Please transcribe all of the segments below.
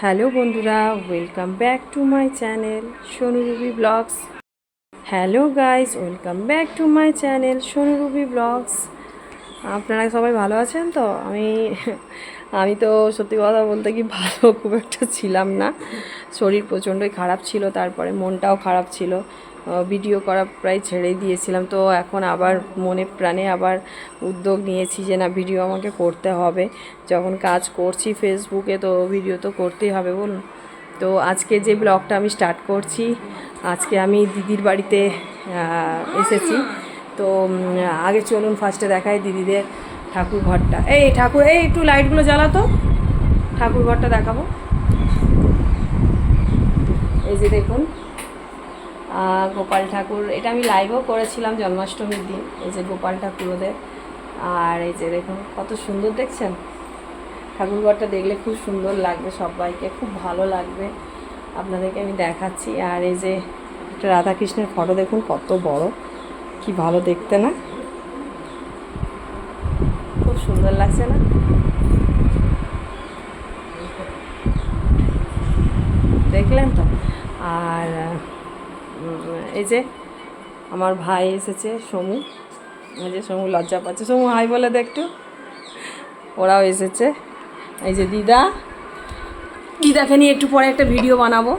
Hello বন্ধুরা welcome back to my channel Sonu Ruby vlogs hello guys welcome back to my channel Sonu Ruby vlogs আপনারা সবাই ভালো আছেন তো? আমি আমি তো সত্যি কথা বলতে কি ভালো খুব একটা ছিলাম না। শরীর প্রচণ্ডই খারাপ ছিল, তারপরে মনটাও খারাপ ছিল। ভিডিও করা প্রায় ছেড়েই দিয়েছিলাম। তো এখন আবার মনে প্রাণে আবার উদ্যোগ নিয়েছি যে, না ভিডিও আমাকে করতে হবে। যখন কাজ করছি ফেসবুকে তো ভিডিও তো করতেই হবে। বলুন। তো আজকে যে ব্লগটা আমি স্টার্ট করছি, আজকে আমি দিদির বাড়িতে এসেছি। তো আগে চলুন ফার্স্টে দেখাই দিদিদের ঠাকুর ঘরটা। এই ঠাকুর, এই একটু লাইটগুলো জ্বালাতো ঠাকুর ঘরটা দেখাবো। এই যে দেখুন গোপাল ঠাকুর, এটা আমি লাইভও করেছিলাম জন্মাষ্টমীর দিন, এই যে গোপাল ঠাকুর ওদের আর এই যে দেখুন, কত সুন্দর দেখছেন? ঠাকুরঘরটা দেখলে খুব সুন্দর লাগবে সবাইকে, খুব ভালো লাগবে। আপনাদেরকে আমি দেখাচ্ছি। আর এই যে একটা রাধাকৃষ্ণের ফটো দেখুন, কত বড়, কি ভালো দেখতে না? খুব সুন্দর লাগছে না? দেখলেন তো? এই যে আমার ভাই এসেছে সমু। এই যে সমু লজ্জা পাচ্ছে। সমু হাই বলে দে একটু। ওরাও এসেছে। এই যে দিদা। দিদাকে নিয়ে একটু পরে একটা ভিডিও বানাবো।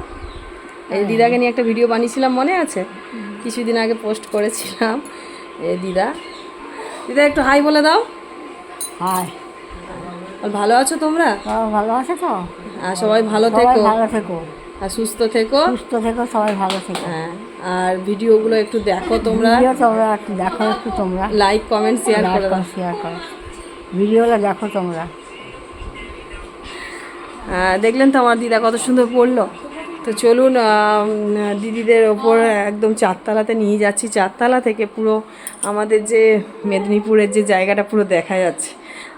এই দিদাকে নিয়ে একটা ভিডিও বানিয়েছিলাম মনে আছে? কিছুদিন আগে পোস্ট করেছিলাম। এ দিদা। দিদা একটু হাই বলে দাও। হাই। ভালো আছো তোমরা? ভালো আছে তো? আর সবাই ভালো থেকো। ভালো থেকো। আর সুস্থ থেকো। সুস্থ থেকো সবাই ভালো থেকো। হ্যাঁ আর ভিডিওগুলো একটু দেখো তোমরা। ভিডিও তোমরা একটু দেখো একটু তোমরা। লাইক কমেন্ট শেয়ার করে শেয়ার করো। ভিডিওটা দেখো তোমরা। দেখলেন তো আমার দিদা কত সুন্দর পড়ল? তো চলুন দিদিদের ওপর একদম চারতলাতে নিয়ে যাচ্ছি। চারতলা থেকে পুরো আমাদের যে মেদিনীপুরের যে জায়গাটা পুরো দেখা যাচ্ছে।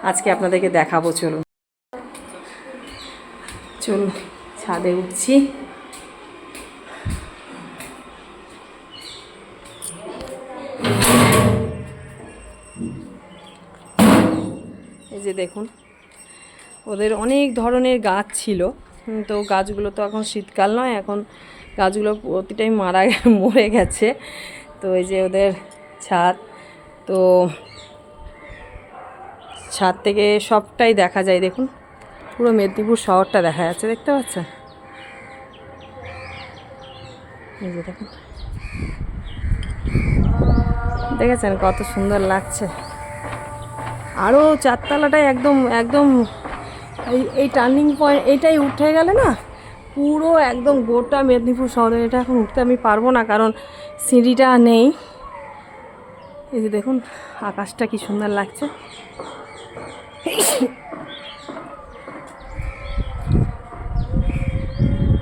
আজকে আপনাদেরকে দেখাবো চলুন। চলুন। ছাদে উঠছি। এই যে দেখুন, ওদের অনেক ধরনের গাছ ছিল। তো গাছগুলো তো এখন শীতকাল নয়, এখন গাছগুলো প্রতিটাই মারা মরে গেছে। তো এই যে ওদের ছাদ, তো ছাদ থেকে সবটাই দেখা যায়। দেখুন, পুরো মেদিনীপুর শহরটা দেখা যাচ্ছে, দেখতে পাচ্ছেন? এই দেখেছেন কত সুন্দর লাগছে। আরও চারতলাটাই একদম একদম এই এই টার্নিং পয়েন্ট এটাই উঠে গেলে না পুরো একদম গোটা মেদিনীপুর শহরে এটা এখন উঠতে আমি পারব না, কারণ সিঁড়িটা নেই। এই যে দেখুন, আকাশটা কি সুন্দর লাগছে।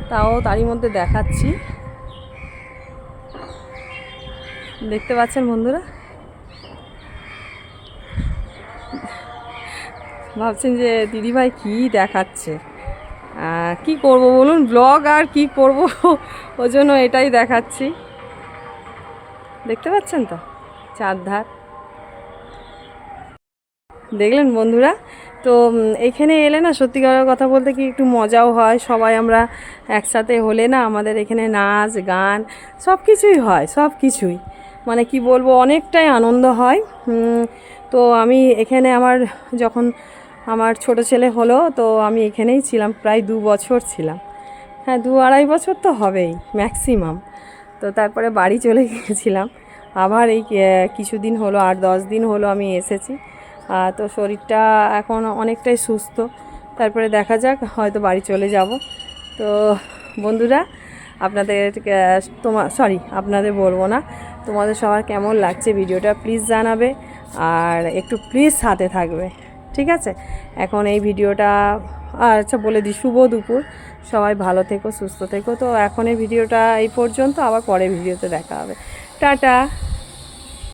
তাও তারই মধ্যে দেখাচ্ছি। দেখতে পাচ্ছেন বন্ধুরা? ভাবছেন যে দিদিভাই কি দেখাচ্ছে? কি করব বলুন? ব্লগ আর কি করব? ওই জন্য এটাই দেখাচ্ছি। দেখতে পাচ্ছেন তো? চারধার দেখলেন বন্ধুরা? তো এখানে এলে না, সত্যিকারের কথা বলতে কি একটু মজাও হয়। সবাই আমরা একসাথে হলে না, আমাদের এখানে নাচ, গান সব কিছুই হয় সব কিছুই মানে কি বলব, অনেকটাই আনন্দ হয়। তো আমি এখানে আমার যখন আমার ছোট ছেলে হলো, তো আমি এখানেই ছিলাম, প্রায় দু বছর ছিলাম। হ্যাঁ দু আড়াই বছর তো হবেই, ম্যাক্সিমাম। তো তারপরে বাড়ি চলে গিয়েছিলাম আবার এই কিছুদিন হলো, আর দশ দিন হলো আমি এসেছি। তো শরীরটা এখন অনেকটাই সুস্থ। তারপরে দেখা যাক, হয়তো বাড়ি চলে যাব। তো বন্ধুরা, আপনাদের তোমার সরি আপনাদের বলব না, তোমাদের সবার কেমন লাগছে ভিডিওটা প্লিজ জানাবে আর একটু প্লিজ সাথে থাকবে, ঠিক আছে? এখন এই ভিডিওটা আচ্ছা বলে দিই, শুভ দুপুর। সবাই ভালো থেকো, সুস্থ থেকো। তো এখন এই ভিডিওটা এই পর্যন্ত, আবার পরে ভিডিওতে দেখা হবে। টাটা!